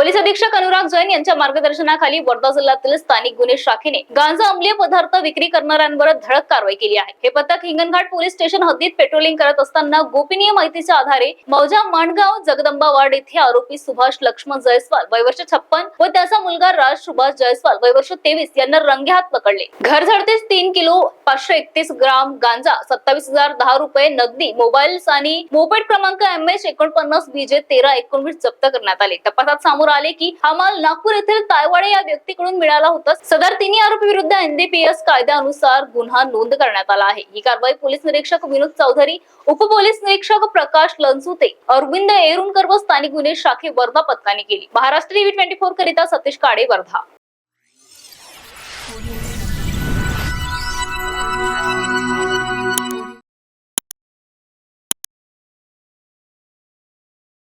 Police अधीक्षक अनुराग जैन यांच्या मार्गदर्शनाखाली वर्धा जिल्ह्यातील स्थानिक गुन्हे शाखेने गांजा अंमली पदार्थ विक्री करणाऱ्यांवर धडक कारवाई केली आहे. हे पथक हिंगणघाट पोलीस स्टेशन हद्दीत पेट्रोलिंग करत असताना गोपनीय माहितीच्या आधारे मौजा माणगाव जगदंबा वार्ड येथे आरोपी सुभाष लक्ष्मण जयस्वाल वयवर्ष छप्पन व त्याचा मुलगा राज सुभाष जयस्वाल वयवर्ष तेवीस यांना रंगेहात पकडले. घर झडतीस तीन किलो पाचशे एकतीस ग्राम गांजा सत्तावीस हजार दहा रुपये नगदी मोबाईल्स आणि मोपेड क्रमांक एम एच एकोणपन्नास बीजे तेरा एकोणवीस जप्त करण्यात आले. तपासात समोर आले की हा माल नागपूर येथील तायवाडे या व्यक्तीकडून मिळाला होता. सदर तिन्ही आरोपी विरुद्ध एनडीपीएस कायद्यानुसार गुन्हा नोंद करण्यात आला आहे. ही कारवाई पोलीस निरीक्षक विनोद चौधरी उपपोलीस निरीक्षक प्रकाश लनसुते अरविंद एरुणकर व स्थानिक गुन्हे शाखे वर्धा पथकाने केली. महाराष्ट्र टीव्ही ट्वेंटी फोर करिता सतीश काळे वर्धा